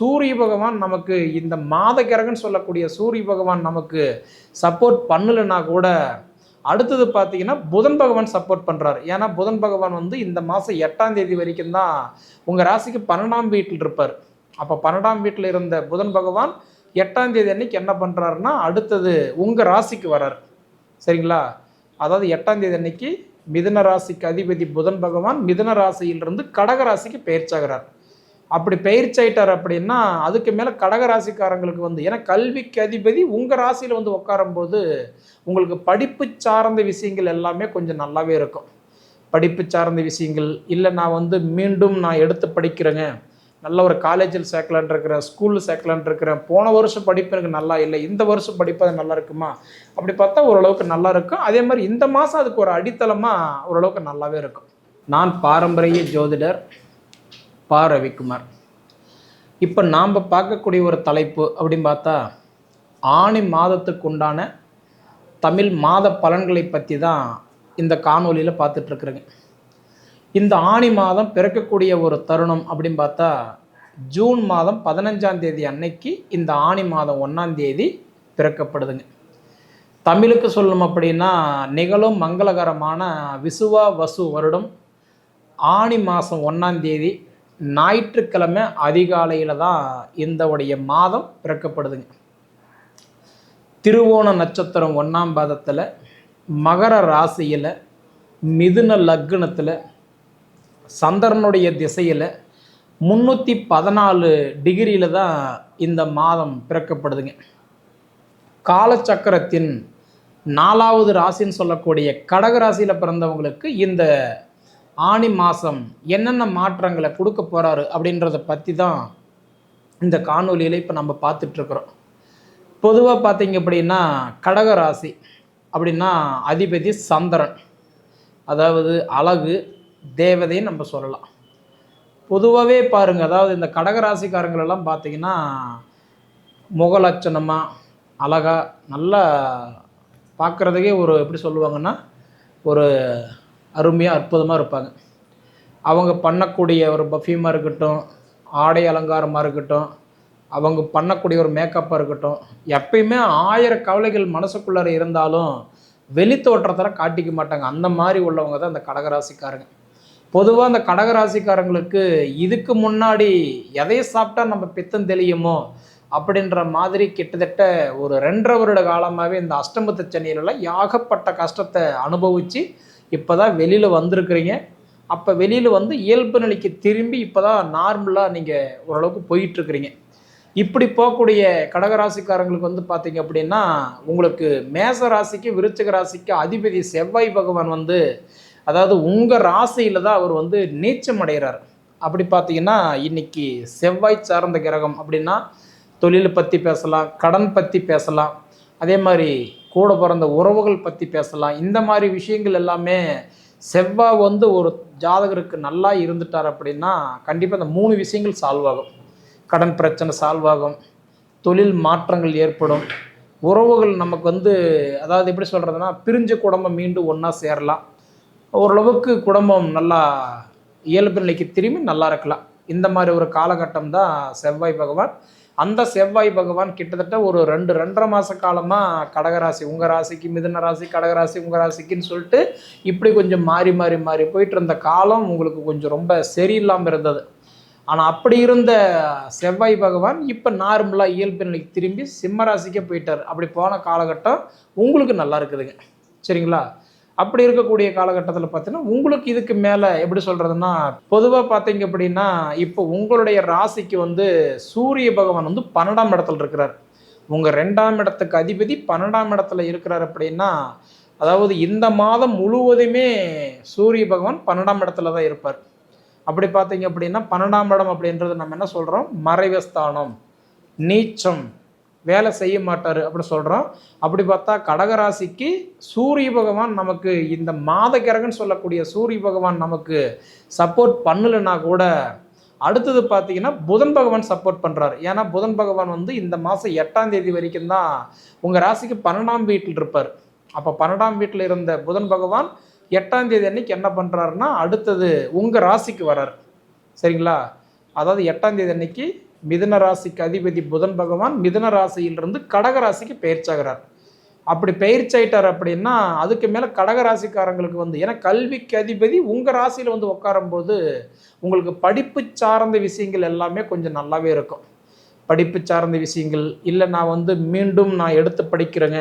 சூரிய பகவான் நமக்கு இந்த மாத கிரகன்னு சொல்லக்கூடிய சூரிய பகவான் நமக்கு சப்போர்ட் பண்ணலைன்னா கூட அடுத்தது பார்த்தீங்கன்னா புதன் பகவான் சப்போர்ட் பண்ணுறாரு ஏன்னா புதன் பகவான் வந்து இந்த மாதம் எட்டாம் தேதி வரைக்கும் தான் உங்கள் ராசிக்கு பன்னெண்டாம் வீட்டில் இருப்பார். அப்போ பன்னெண்டாம் வீட்டில் இருந்த புதன் பகவான் எட்டாம் தேதி அன்னைக்கு என்ன பண்ணுறாருன்னா அடுத்தது உங்கள் ராசிக்கு வரார். சரிங்களா? அதாவது எட்டாம் தேதி அன்னைக்கு மிதுன ராசிக்கு அதிபதி புதன் பகவான் மிதுன ராசியிலிருந்து கடக ராசிக்கு பெயர்ச்சாகிறார். அப்படி பெயர்ச்சாயிட்டார் அப்படின்னா அதுக்கு மேலே கடக ராசிக்காரங்களுக்கு வந்து ஏன்னா கல்விக்கு அதிபதி உங்கள் ராசியில் வந்து உட்காரும்போது உங்களுக்கு படிப்பு சார்ந்த விஷயங்கள் எல்லாமே கொஞ்சம் நல்லாவே இருக்கும். படிப்பு சார்ந்த விஷயங்கள் இல்லை நான் வந்து மீண்டும் நான் எடுத்து படிக்கிறேங்க. நல்ல ஒரு காலேஜில் சேர்க்கலான் இருக்கிறேன் ஸ்கூலில் சேர்க்கலான் இருக்கிறேன் போன வருஷம் படிப்பு எனக்கு நல்லா இல்லை இந்த வருஷம் படிப்பு அது நல்லா இருக்குமா? அப்படி பார்த்தா ஓரளவுக்கு நல்லா இருக்கும். அதே மாதிரி இந்த மாதம் அதுக்கு ஒரு அடித்தளமாக ஓரளவுக்கு நல்லாவே இருக்கும். நான் பாரம்பரிய ஜோதிடர் பா ரவிக்குமார். இப்போ நாம் பார்க்கக்கூடிய ஒரு தலைப்பு அப்படின்னு பார்த்தா ஆணி மாதத்துக்கு உண்டான தமிழ் மாத பலன்களை பற்றி தான் இந்த காணொலியில் பார்த்துட்ருக்குறேங்க இந்த ஆணி மாதம் பிறக்கக்கூடிய ஒரு தருணம் அப்படின்னு பார்த்தா ஜூன் மாதம் பதினஞ்சாம் தேதி அன்னைக்கு இந்த ஆணி மாதம் ஒன்றாம் தேதி பிறக்கப்படுதுங்க. தமிழுக்கு சொல்லணும் அப்படின்னா நிகழும் மங்களகரமான விசுவா வசு வருடம் ஆணி மாதம் ஒன்றாம் தேதி ஞாயிற்றுக்கிழமை அதிகாலையில் தான் இந்த உடைய மாதம் பிறக்கப்படுதுங்க. திருவோண நட்சத்திரம் ஒன்றாம் பாதத்தில் மகர ராசியில் மிதுன லக்னத்தில் சந்திரனுடைய திசையில் முந்நூற்றி பதினாலு டிகிரியில் தான் இந்த மாதம் பிறக்கப்படுதுங்க. காலச்சக்கரத்தின் நாலாவது ராசின்னு சொல்லக்கூடிய கடக ராசியில் பிறந்தவங்களுக்கு இந்த ஆணி மாதம் என்னென்ன மாற்றங்களை கொடுக்க போகிறாரு அப்படின்றத பற்றி தான் இந்த காணொலியில் இப்போ நம்ம பார்த்துட்ருக்குறோம் பொதுவாக பார்த்தீங்க அப்படின்னா கடக ராசி அப்படின்னா அதிபதி சந்திரன். அதாவது அழகு தேவதைன்னு நம்ம சொல்லலாம். பொதுவாகவே பாருங்கள் அதாவது இந்த கடகராசிக்காரங்களெல்லாம் பார்த்தீங்கன்னா முகலட்சணமாக அழகாக நல்லா பார்க்குறதுக்கே ஒரு எப்படி சொல்லுவாங்கன்னா ஒரு அருமையாக அற்புதமாக இருப்பாங்க. அவங்க பண்ணக்கூடிய ஒரு பஃபியமாக இருக்கட்டும் ஆடை அலங்காரமாக இருக்கட்டும் அவங்க பண்ணக்கூடிய ஒரு மேக்கப்பாக இருக்கட்டும் எப்பயுமே ஆயிரம் கவலைகள் மனசுக்குள்ளார இருந்தாலும் வெளி தோற்றத்தில் காட்டிக்க மாட்டாங்க. அந்த மாதிரி உள்ளவங்க தான் அந்த கடகராசிக்காரங்க. பொதுவாக அந்த கடகராசிக்காரங்களுக்கு இதுக்கு முன்னாடி எதையை சாப்பிட்டா நம்ம பித்தம் தெளியுமோ அப்படின்ற மாதிரி கிட்டத்தட்ட ஒரு ரெண்டரை வருட காலமாகவே இந்த அஷ்டமத்து சென்னையிலலாம் ஏகப்பட்ட கஷ்டத்தை அனுபவித்து இப்போ தான் வெளியில் வந்திருக்கிறீங்க. அப்போ வெளியில் வந்து இயல்பு நிலைக்கு திரும்பி இப்போ தான் நார்மலாக நீங்கள் ஓரளவுக்கு போயிட்டுருக்கிறீங்க. இப்படி போகக்கூடிய கடகராசிக்காரங்களுக்கு வந்து பார்த்தீங்க அப்படின்னா உங்களுக்கு மேச ராசிக்கு விருச்சிக ராசிக்கு அதிபதி செவ்வாய் பகவான் வந்து அதாவது உங்கள் ராசியில் தான் அவர் வந்து நீச்சம் அடைகிறார். அப்படி பார்த்தீங்கன்னா இன்னைக்கு செவ்வாய் சார்ந்த கிரகம் அப்படின்னா தொழிலை பற்றி பேசலாம் கடன் பற்றி பேசலாம் அதே மாதிரி கூட பிறந்த உறவுகள் பற்றி பேசலாம். இந்த மாதிரி விஷயங்கள் எல்லாமே செவ்வாய் வந்து ஒரு ஜாதகருக்கு நல்லா இருந்துட்டார் அப்படின்னா கண்டிப்பாக இந்த மூணு விஷயங்கள் சால்வ் ஆகும். கடன் பிரச்சனை சால்வ் ஆகும். தொழில் மாற்றங்கள் ஏற்படும். உறவுகள் நமக்கு வந்து அதாவது எப்படி சொல்கிறதுனா பிரிஞ்ச குடும்பம் மீண்டும் ஒன்றா சேரலாம். ஓரளவுக்கு குடும்பம் நல்லா இயல்பு நிலைக்கு திரும்பி நல்லா இருக்கலாம். இந்த மாதிரி ஒரு காலகட்டம் தான் செவ்வாய் பகவான் அந்த செவ்வாய் பகவான் கிட்டத்தட்ட ஒரு ரெண்டு ரெண்டரை மாத காலமாக கடகராசி உங்கள் ராசிக்கு மிதுன ராசி கடகராசி உங்கள் ராசிக்குன்னு சொல்லிட்டு இப்படி கொஞ்சம் மாறி மாறி மாறி போயிட்டு இருந்த காலம் உங்களுக்கு கொஞ்சம் ரொம்ப சரியில்லாமல் இருந்தது. ஆனால் அப்படி இருந்த செவ்வாய் பகவான் இப்போ நார்மலாக இயல்பு நிலைக்கு திரும்பி சிம்ம ராசிக்கே போயிட்டார். அப்படி போன காலகட்டம் உங்களுக்கு நல்லா இருக்குதுங்க. சரிங்களா? அப்படி இருக்கக்கூடிய காலகட்டத்தில் பார்த்தீங்கன்னா உங்களுக்கு இதுக்கு மேலே எப்படி சொல்கிறதுன்னா பொதுவாக பார்த்தீங்க அப்படின்னா இப்போ உங்களுடைய ராசிக்கு வந்து சூரிய பகவான் வந்து பன்னெண்டாம் இடத்துல இருக்கிறார். உங்கள் ரெண்டாம் இடத்துக்கு அதிபதி பன்னெண்டாம் இடத்துல இருக்கிறார் அப்படின்னா அதாவது இந்த மாதம் முழுவதுமே சூரிய பகவான் பன்னெண்டாம் இடத்துல தான் இருப்பார். அப்படி பார்த்தீங்க அப்படின்னா பன்னெண்டாம் இடம் அப்படின்றது நம்ம என்ன சொல்கிறோம் மறைவஸ்தானம் நீச்சம். வேலை செய்ய மாட்டார் அப்படின்னு சொல்கிறோம் அப்படி பார்த்தா கடகராசிக்கு சூரிய பகவான் நமக்கு இந்த மாத கிரகன்னு சொல்லக்கூடிய சூரிய பகவான் நமக்கு சப்போர்ட் பண்ணலைன்னா கூட அடுத்தது பார்த்தீங்கன்னா புதன் பகவான் சப்போர்ட் பண்ணுறாரு ஏன்னா புதன் பகவான் வந்து இந்த மாதம் எட்டாம் தேதி வரைக்கும் தான் உங்கள் ராசிக்கு பன்னெண்டாம் வீட்டில் இருப்பார். அப்போ பன்னெண்டாம் வீட்டில் இருந்த புதன் பகவான் எட்டாம் தேதி அன்னைக்கு என்ன பண்ணுறாருன்னா அடுத்தது உங்கள் ராசிக்கு வரார். சரிங்களா? அதாவது எட்டாம் தேதி அன்னைக்கு மிதன ராசிக்கு அதிபதி புதன் பகவான் மிதன ராசியிலிருந்து கடக ராசிக்கு பெயர்ச்சாகிறார். அப்படி பயிற்சியாயிட்டார் அப்படின்னா அதுக்கு மேலே கடக ராசிக்காரங்களுக்கு வந்து ஏன்னா கல்விக்கு அதிபதி உங்கள் ராசியில் வந்து உட்காரும்போது உங்களுக்கு படிப்பு சார்ந்த விஷயங்கள் எல்லாமே கொஞ்சம் நல்லாவே இருக்கும். படிப்பு சார்ந்த விஷயங்கள் இல்லை நான் வந்து மீண்டும் நான் எடுத்து படிக்கிறேங்க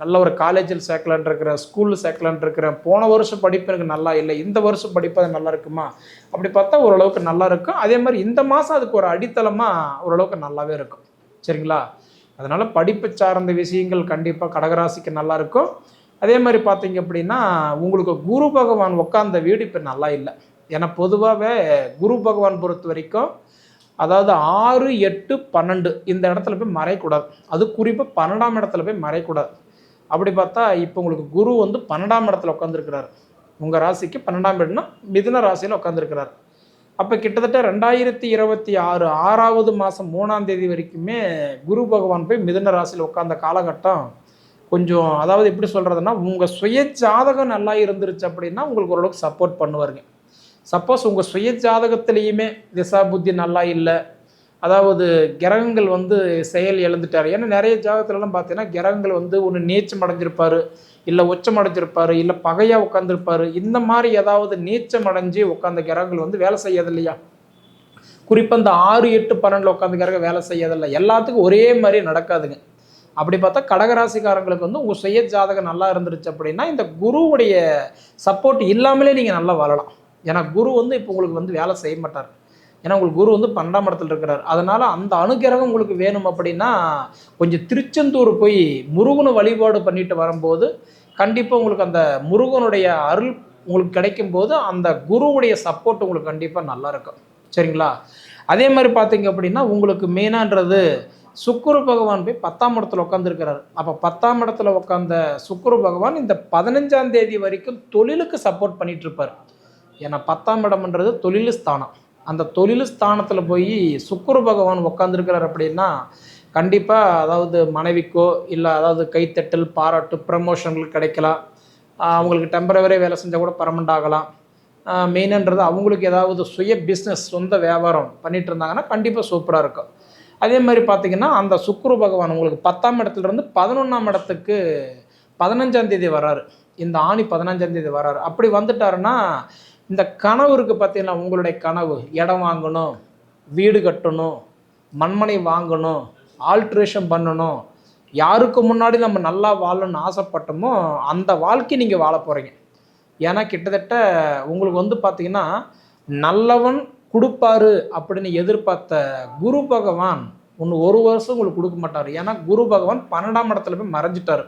நல்ல ஒரு காலேஜில் சேர்க்கலான் இருக்கிறேன் ஸ்கூலில் சேர்க்கலான் இருக்கிறேன். போன வருஷம் படிப்பு எனக்கு நல்லா இல்லை. இந்த வருஷம் படிப்பு அது நல்லா இருக்குமா? அப்படி பார்த்தா ஓரளவுக்கு நல்லா இருக்கும். அதே மாதிரி இந்த மாதம் அதுக்கு ஒரு அடித்தளமாக ஓரளவுக்கு நல்லாவே இருக்கும். சரிங்களா? அதனால் படிப்பு சார்ந்த விஷயங்கள் கண்டிப்பாக கடகராசிக்கு நல்லா இருக்கும். அதே மாதிரி பார்த்தீங்க அப்படின்னா உங்களுக்கு குரு பகவான் உட்காந்த வீடு இப்போ நல்லா இல்லை. ஏன்னா பொதுவாகவே குரு பகவான் பொறுத்த வரைக்கும் அதாவது ஆறு எட்டு பன்னெண்டு இந்த இடத்துல போய் மறையக்கூடாது. அது குறிப்பாக பன்னெண்டாம் இடத்துல போய் மறையக்கூடாது. அப்படி பார்த்தா இப்போ உங்களுக்கு குரு வந்து பன்னெண்டாம் இடத்துல உட்காந்துருக்கிறார் உங்கள் ராசிக்கு பன்னெண்டாம் இடம்னா மிதுன ராசியில் உட்காந்துருக்கிறார் அப்போ கிட்டத்தட்ட ரெண்டாயிரத்தி இருபத்தி ஆறு ஆறாவது மாதம் மூணாம் தேதி வரைக்குமே குரு பகவான் போய் மிதுன ராசியில் உட்காந்த காலகட்டம் கொஞ்சம் அதாவது எப்படி சொல்கிறதுனா உங்கள் சுய ஜாதகம் நல்லா இருந்துருச்சு அப்படின்னா உங்களுக்கு ஓரளவுக்கு சப்போர்ட் பண்ணுவாருங்க. சப்போஸ் உங்கள் சுய ஜாதகத்திலையுமே திசா புத்தி நல்லா இல்லை அதாவது கிரகங்கள் வந்து செயல் இழந்துட்டார். ஏன்னா நிறைய ஜாதகத்துலலாம் பார்த்தீங்கன்னா கிரகங்கள் வந்து ஒன்று நீச்சம் அடைஞ்சிருப்பார் இல்லை உச்சம் அடைஞ்சிருப்பார் இல்லை பகையாக உட்காந்துருப்பாரு இந்த மாதிரி ஏதாவது நீச்சம் அடைஞ்சு உட்காந்த கிரகங்கள் வந்து வேலை செய்யாது இல்லையா குறிப்பாக இந்த ஆறு எட்டு பன்னெண்டில் உட்காந்து கிரகம் வேலை செய்யறதில்ல எல்லாத்துக்கும் ஒரே மாதிரி நடக்காதுங்க. அப்படி பார்த்தா கடகராசிக்காரங்களுக்கு வந்து உங்கள் சுய ஜாதகம் நல்லா இருந்துருச்சு அப்படின்னா இந்த குருவுடைய சப்போர்ட் இல்லாமலே நீங்கள் நல்லா வாழலாம். ஏன்னா குரு வந்து இப்போ உங்களுக்கு வந்து வேலை செய்ய மாட்டார். ஏன்னா உங்களுக்கு குரு வந்து பன்னெண்டாம் இடத்துல இருக்கிறார். அதனால் அந்த அனுகிரகம் உங்களுக்கு வேணும் அப்படின்னா கொஞ்சம் திருச்செந்தூர் போய் முருகனை வழிபாடு பண்ணிட்டு வரும்போது கண்டிப்பாக உங்களுக்கு அந்த முருகனுடைய அருள் உங்களுக்கு கிடைக்கும் போது அந்த குருவுடைய சப்போர்ட் உங்களுக்கு கண்டிப்பாக நல்லா இருக்கும். சரிங்களா? அதே மாதிரி பார்த்தீங்க அப்படின்னா உங்களுக்கு மெயினான்றது சுக்குரு பகவான் போய் பத்தாம் இடத்துல உட்காந்துருக்கிறார் அப்போ பத்தாம் இடத்துல உட்காந்த சுக்குரு பகவான் இந்த பதினஞ்சாம் தேதி வரைக்கும் தொழிலுக்கு சப்போர்ட் பண்ணிகிட்ருப்பார் ஏன்னா பத்தாம் இடம்ன்றது தொழில் ஸ்தானம். அந்த தொழில் ஸ்தானத்தில் போய் சுக்குரு பகவான் உட்காந்துருக்கிறார் அப்படின்னா கண்டிப்பாக அதாவது மனைவிக்கோ இல்லை அதாவது கைத்தட்டல் பாராட்டு ப்ரமோஷன்கள் கிடைக்கலாம். அவங்களுக்கு டெம்பரவரி வேலை செஞ்சால் கூட பர்மனெண்ட் ஆகலாம். மெயினன்றது அவங்களுக்கு ஏதாவது சுய பிஸ்னஸ் சொந்த வியாபாரம் பண்ணிட்டு இருந்தாங்கன்னா கண்டிப்பாக சூப்பராக இருக்கும். அதே மாதிரி பார்த்திங்கன்னா அந்த சுக்குரு பகவான் உங்களுக்கு பத்தாம் இடத்துலேருந்து பதினொன்றாம் இடத்துக்கு பதினஞ்சாம் தேதி வராரு இந்த ஆணி பதினஞ்சாம் தேதி வராரு அப்படி வந்துட்டாருன்னா இந்த கனவு இருக்குது பார்த்தீங்கன்னா உங்களுடைய கனவு. இடம் வாங்கணும் வீடு கட்டணும் மண்மனை வாங்கணும் ஆல்ட்ரேஷன் பண்ணணும். யாருக்கு முன்னாடி நம்ம நல்லா வாழணும்னு ஆசைப்பட்டோமோ அந்த வாழ்க்கை நீங்கள் வாழ போகிறீங்க ஏன்னா கிட்டத்தட்ட உங்களுக்கு வந்து பார்த்தீங்கன்னா நல்லவன் கொடுப்பாரு அப்படின்னு எதிர்பார்த்த குரு பகவான் ஒன்று ஒரு வருஷம் உங்களுக்கு கொடுக்க மாட்டார். ஏன்னா குரு பகவான் பன்னெண்டாம் இடத்துல போய் மறைஞ்சிட்டார்.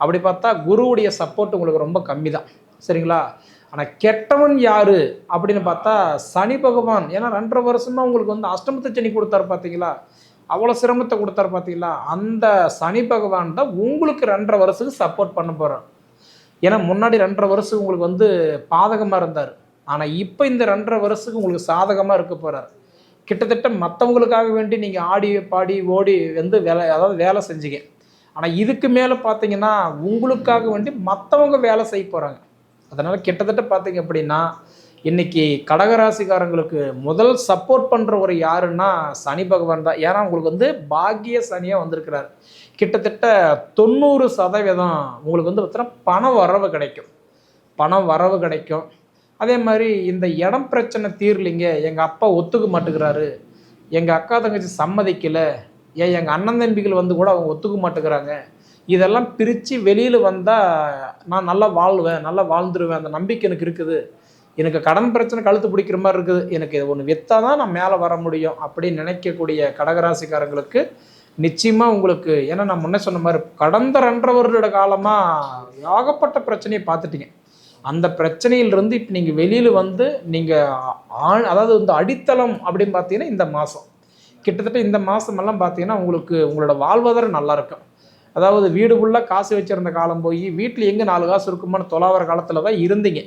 அப்படி பார்த்தா குருவுடைய சப்போர்ட் உங்களுக்கு ரொம்ப கம்மி தான் சரிங்களா? ஆனால் கெட்டவன் யாரு அப்படின்னு பார்த்தா சனி பகவான். ஏன்னா ரெண்டரை வருஷமா உங்களுக்கு வந்து அஷ்டமத்து சனி கொடுத்தாரு பார்த்தீங்களா? அவ்வளோ சிரமத்தை கொடுத்தாரு பார்த்தீங்களா? அந்த சனி பகவான் தான் உங்களுக்கு ரெண்டரை வருஷத்துக்கு சப்போர்ட் பண்ண போகிறார் ஏன்னா முன்னாடி ரெண்டரை வருஷம் உங்களுக்கு வந்து பாதகமாக இருந்தார். ஆனால் இப்போ இந்த ரெண்டரை வருஷத்துக்கு உங்களுக்கு சாதகமாக இருக்க போகிறார் கிட்டத்தட்ட மற்றவங்களுக்காக வேண்டி நீங்கள் ஆடி பாடி ஓடி வந்து வேலை அதாவது வேலை செஞ்சுங்க. ஆனால் இதுக்கு மேலே பார்த்தீங்கன்னா உங்களுக்காக வேண்டி மற்றவங்க வேலை செய்ய போகிறாங்க அதனால் கிட்டத்தட்ட பார்த்தீங்க அப்படின்னா இன்னைக்கு கடகராசிக்காரங்களுக்கு முதல் சப்போர்ட் பண்ணுறவர் யாருன்னா சனி பகவான் தான். ஏன்னா உங்களுக்கு வந்து பாக்கிய சனியாக வந்திருக்கிறார். கிட்டத்தட்ட தொண்ணூறு சதவீதம் உங்களுக்கு வந்து பார்த்தீங்கன்னா பண வரவு கிடைக்கும். பணம் வரவு கிடைக்கும். அதே மாதிரி இந்த இடம் பிரச்சனை தீர்லிங்க. எங்கள் அப்பா ஒத்துக்க மாட்டேங்கிறாரு எங்கள் அக்கா தங்கச்சி சம்மதிக்கலை. ஏன் எங்கள் அண்ணன் தம்பிகள் வந்து கூட அவங்க ஒத்துக்க மாட்டேங்கிறாங்க இதெல்லாம் பிரித்து வெளியில் வந்தால் நான் நல்லா வாழ்வேன் நல்லா வாழ்ந்துருவேன். அந்த நம்பிக்கை எனக்கு இருக்குது. எனக்கு கடன் பிரச்சனை கழுத்து பிடிக்கிற மாதிரி இருக்குது. எனக்கு இது ஒன்று விற்றா தான் நான் மேலே வர முடியும் அப்படின்னு நினைக்கக்கூடிய கடகராசிக்காரங்களுக்கு நிச்சயமாக உங்களுக்கு ஏன்னா நான் முன்னே சொன்ன மாதிரி கடந்த ரெண்டரை வருட காலமாக ஏகப்பட்ட பிரச்சனையை பார்த்துட்டீங்க. அந்த பிரச்சனையிலிருந்து இப்போ நீங்கள் வெளியில் வந்து நீங்கள் அதாவது இந்த அடித்தளம் அப்படின்னு பார்த்தீங்கன்னா இந்த மாதம் கிட்டத்தட்ட இந்த மாதமெல்லாம் பார்த்தீங்கன்னா உங்களுக்கு உங்களோட வாழ்வாதாரம் நல்லாயிருக்கும் அதாவது வீடு ஃபுல்லாக காசு வச்சுருந்த காலம் போய் வீட்டில் எங்கே நாலு காசு இருக்குமான்னு தொலாவர காலத்தில் தான் இருந்தீங்க.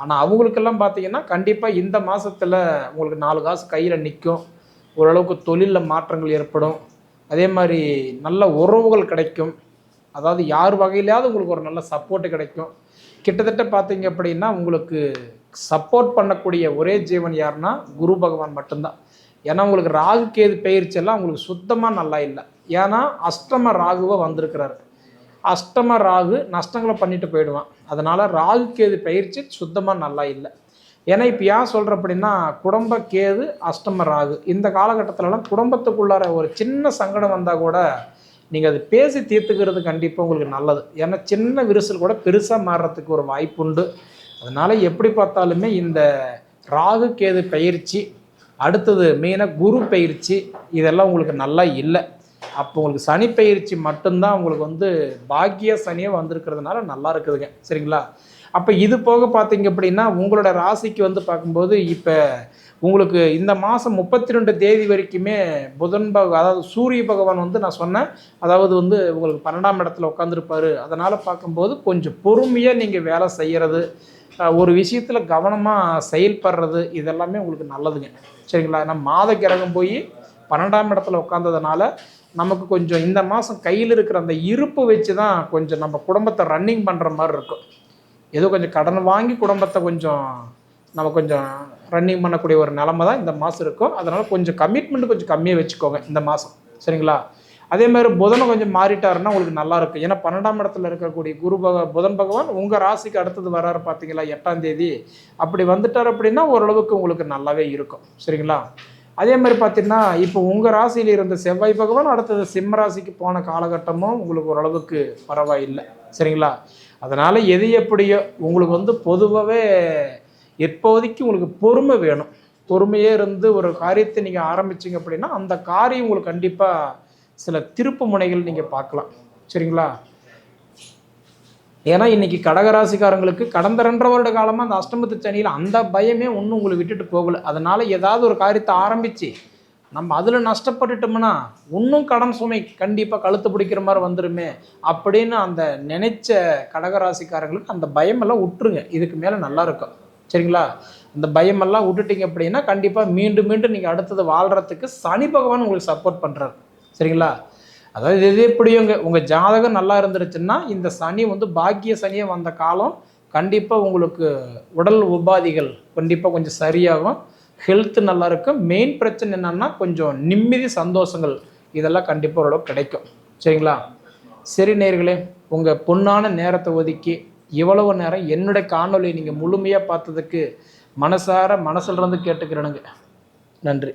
ஆனால் அவங்களுக்கெல்லாம் பார்த்தீங்கன்னா கண்டிப்பாக இந்த மாதத்தில் உங்களுக்கு நாலு காசு கையில் நிற்கும் ஓரளவுக்கு தொழிலில் மாற்றங்கள் ஏற்படும். அதே மாதிரி நல்ல உறவுகள் கிடைக்கும். அதாவது யார் வகையிலாவது உங்களுக்கு ஒரு நல்ல சப்போர்ட் கிடைக்கும். கிட்டத்தட்ட பார்த்தீங்க அப்படின்னா உங்களுக்கு சப்போர்ட் பண்ணக்கூடிய ஒரே ஜீவன் யாருன்னா குரு பகவான் மட்டும்தான். ஏன்னா உங்களுக்கு ராகு கேது பயிற்சி எல்லாம் உங்களுக்கு சுத்தமாக நல்லா இல்லை. ஏன்னா அஷ்டம ராகுவை வந்திருக்கிறாரு. அஷ்டம ராகு நஷ்டங்களை பண்ணிட்டு போயிடுவான். அதனால் ராகு கேது பயிற்சி சுத்தமாக நல்லா இல்லை. ஏன்னா இப்போ ஏன் சொல்கிற அப்படின்னா குடும்ப கேது அஷ்டம ராகு. இந்த காலகட்டத்திலலாம் குடும்பத்துக்குள்ளார ஒரு சின்ன சங்கடம் வந்தால் கூட நீங்கள் அது பேசி தீர்த்துக்கிறது கண்டிப்பாக உங்களுக்கு நல்லது. ஏன்னா சின்ன விரிசல் கூட பெருசாக மாறுறதுக்கு ஒரு வாய்ப்பு உண்டு. அதனால் எப்படி பார்த்தாலுமே இந்த ராகு கேது பயிற்சி அடுத்தது மெயினாக குரு பயிற்சி இதெல்லாம் உங்களுக்கு நல்லா இல்லை. அப்போ உங்களுக்கு சனி பயிற்சி மட்டும்தான் உங்களுக்கு வந்து பாக்கிய சனியே வந்திருக்கிறதுனால நல்லா இருக்குதுங்க. சரிங்களா? அப்போ இது போக பார்த்தீங்க அப்படின்னா உங்களோட ராசிக்கு வந்து பார்க்கும்போது இப்போ உங்களுக்கு இந்த மாதம் முப்பத்தி ரெண்டு தேதி வரைக்குமே புதன் பக அதாவது சூரிய பகவான் வந்து நான் சொன்னேன். அதாவது வந்து உங்களுக்கு பன்னெண்டாம் இடத்துல உட்காந்துருப்பாரு அதனால் பார்க்கும்போது கொஞ்சம் பொறுமையாக நீங்கள் வேலை செய்கிறது ஒரு விஷயத்தில் கவனமாக செயல்படுறது இதெல்லாமே உங்களுக்கு நல்லதுங்க. சரிங்களா? ஏன்னா மாத கிரகம் போய் பன்னெண்டாம் இடத்துல உட்காந்ததுனால நமக்கு கொஞ்சம் இந்த மாதம் கையில் இருக்கிற அந்த இருப்பு வச்சு தான் கொஞ்சம் நம்ம குடும்பத்தை ரன்னிங் பண்ணுற மாதிரி இருக்கும். ஏதோ கொஞ்சம் கடன் வாங்கி குடும்பத்தை கொஞ்சம் நம்ம கொஞ்சம் ரன்னிங் பண்ணக்கூடிய ஒரு நிலமை தான் இந்த மாதம் இருக்கும். அதனால் கொஞ்சம் கமிட்மெண்ட் கொஞ்சம் கம்மியாக வச்சுக்கோங்க இந்த மாதம் சரிங்களா? அதே மாதிரி புதனை கொஞ்சம் மாறிட்டாருன்னா உங்களுக்கு நல்லா இருக்கும். ஏன்னா பன்னெண்டாம் இடத்துல இருக்கக்கூடிய குரு பக புதன் பகவான் உங்கள் ராசிக்கு அடுத்தது வராரு பார்த்தீங்களா? எட்டாம் தேதி. அப்படி வந்துட்டார் அப்படின்னா ஓரளவுக்கு உங்களுக்கு நல்லாவே இருக்கும். சரிங்களா? அதே மாதிரி பார்த்தீங்கன்னா இப்போ உங்கள் ராசியில் இருந்த செவ்வாய் பகவான் அடுத்தது சிம்ம ராசிக்கு போன காலகட்டமும் உங்களுக்கு ஓரளவுக்கு பரவாயில்லை. சரிங்களா? அதனால் எது எப்படியோ உங்களுக்கு வந்து பொதுவாகவே இப்போதைக்கு உங்களுக்கு பொறுமை வேணும். பொறுமையே இருந்து ஒரு காரியத்தை நீங்கள் ஆரம்பிச்சிங்க அப்படின்னா அந்த காரியம் உங்களுக்கு கண்டிப்பாக சில திருப்பு முனைகள் நீங்கள் பார்க்கலாம். சரிங்களா? ஏன்னா இன்னைக்கு கடகராசிக்காரங்களுக்கு கடந்த ரெண்டரை வருட காலமாக அந்த அஷ்டமத்து சனியில் அந்த பயமே ஒன்றும் உங்களை விட்டுட்டு போகல. அதனால ஏதாவது ஒரு காரியத்தை ஆரம்பித்து நம்ம அதில் நஷ்டப்பட்டுட்டோம்னா இன்னும் கடன் சுமை கண்டிப்பாக கழுத்து பிடிக்கிற மாதிரி வந்துடுமே அப்படின்னு அந்த நினைச்ச கடகராசிக்காரங்களுக்கு அந்த பயமெல்லாம் விட்டுருங்க இதுக்கு மேலே நல்லா இருக்கும். சரிங்களா? அந்த பயமெல்லாம் விட்டுட்டீங்க அப்படின்னா கண்டிப்பாக மீண்டும் மீண்டும் நீங்கள் அடுத்தது வாழ்கிறதுக்கு சனி பகவான் உங்களுக்கு சப்போர்ட் பண்ணுறாரு சரிங்களா? அதாவது இது எப்படியும் உங்கள் ஜாதகம் நல்லா இருந்துருச்சுன்னா இந்த சனி வந்து பாக்கிய சனியை வந்த காலம் கண்டிப்பாக உங்களுக்கு உடல் உபாதிகள் கண்டிப்பாக கொஞ்சம் சரியாகும். ஹெல்த் நல்லா இருக்கும். மெயின் பிரச்சனை என்னன்னா கொஞ்சம் நிம்மதி சந்தோஷங்கள் இதெல்லாம் கண்டிப்பாக ஓரளவுக்கு கிடைக்கும். சரிங்களா? சரி நேர்களே உங்கள் பொன்னான நேரத்தை ஒதுக்கி இவ்வளவு நேரம் என்னுடைய காணொளி நீங்கள் முழுமையாக பார்த்ததுக்கு மனசார மனசுல இருந்து கேட்டுக்கிறேனுங்க. நன்றி.